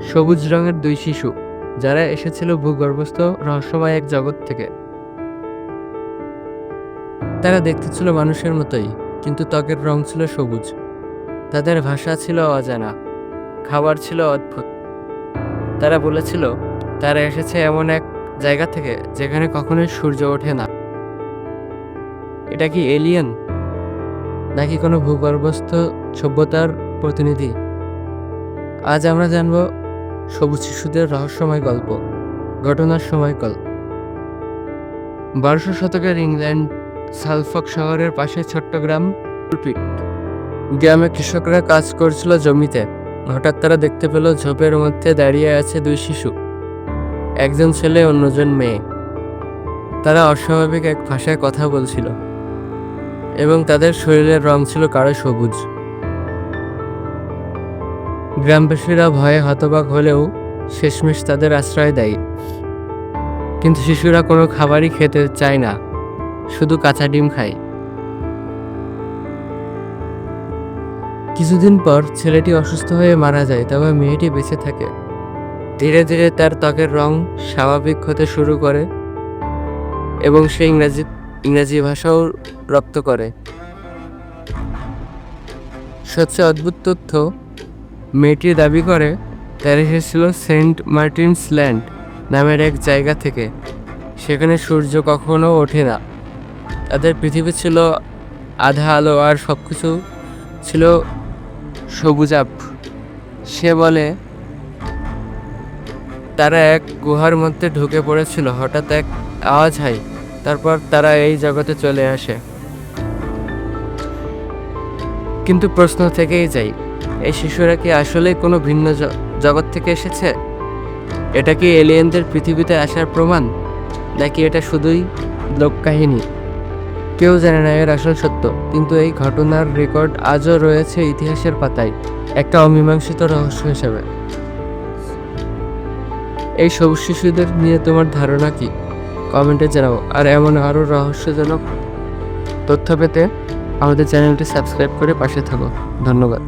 সবুজ রঙের দুই শিশু, যারা এসেছিল ভূগর্ভস্থ রহস্যময় এক জগৎ থেকে। তারা দেখতে ছিল মানুষের মতোই, কিন্তু ত্বকের রং ছিল সবুজ। তাদের ভাষা ছিল অজানা, খাবার ছিল অদ্ভুত। তারা বলেছিল, তারা এসেছে এমন এক জায়গা থেকে যেখানে কখনোই সূর্য ওঠে না। এটা কি এলিয়েন? নাকি কোনো ভূগর্ভস্থ সভ্যতার প্রতিনিধি? আজ আমরা জানব সবুজ শিশুদের রহস্যময় গল্প, ঘটনার সময়কাল বারোশো শতকের ইংল্যান্ড, সালফক শহরের পাশে ছোট্ট গ্রাম কৃষকরা কাজ করছিল জমিতে। হঠাৎ তারা দেখতে পেল ঝোপের মধ্যে দাঁড়িয়ে আছে দুই শিশু, একজন ছেলে, অন্যজন মেয়ে। তারা অস্বাভাবিক এক ভাষায় কথা বলছিল এবং তাদের শরীরের রং ছিল গাঢ় সবুজ। গ্রামবাসীরা ভয়ে হতবাক হলেও শেষমেশ তাদের আশ্রয় দেয়। কিন্তু শিশুরা কোনো খাবারই খেতে চায় না, শুধু কাঁচা ডিম খায়। কিছুদিন পর ছেলেটি অসুস্থ হয়ে মারা যায়, তবে মেয়েটি বেঁচে থাকে। ধীরে ধীরে তার ত্বকের রং স্বাভাবিক হতে শুরু করে এবং সে ইংরাজি ইংরাজি ভাষাও রপ্ত করে। সবচেয়ে অদ্ভুত তথ্য মেয়েটি দাবি করে, তার এসেছিল সেন্ট মার্টিনস ল্যান্ড নামের এক জায়গা থেকে। সেখানে সূর্য কখনো ওঠে না। তাদের পৃথিবী ছিল আধা আলো আর সব কিছু ছিল সবুজাপ সে বলে, তারা এক গুহার মধ্যে ঢুকে পড়েছিল, হঠাৎ এক আওয়াজ হয়, তারপর তারা এই জগতে চলে আসে। কিন্তু প্রশ্ন থেকেই যাই এই শিশুরা কি আসলে কোনো ভিন্ন জগৎ থেকে এসেছে? এটা কি এলিয়েনদের পৃথিবীতে আসার প্রমাণ? নাকি এটা শুধুই লোককাহিনী? কেউ জানে না এর আসল সত্য, কিন্তু এই ঘটনার রেকর্ড আজও রয়েছে ইতিহাসের পাতায়, একটা অমীমাংসিত রহস্য হিসেবে। এই সবুজ শিশুদের নিয়ে তোমার ধারণা কি? কমেন্টে জানাও, আর এমন আরও রহস্যজনক তথ্য পেতে আমাদের চ্যানেলটি সাবস্ক্রাইব করে পাশে থাকো। ধন্যবাদ।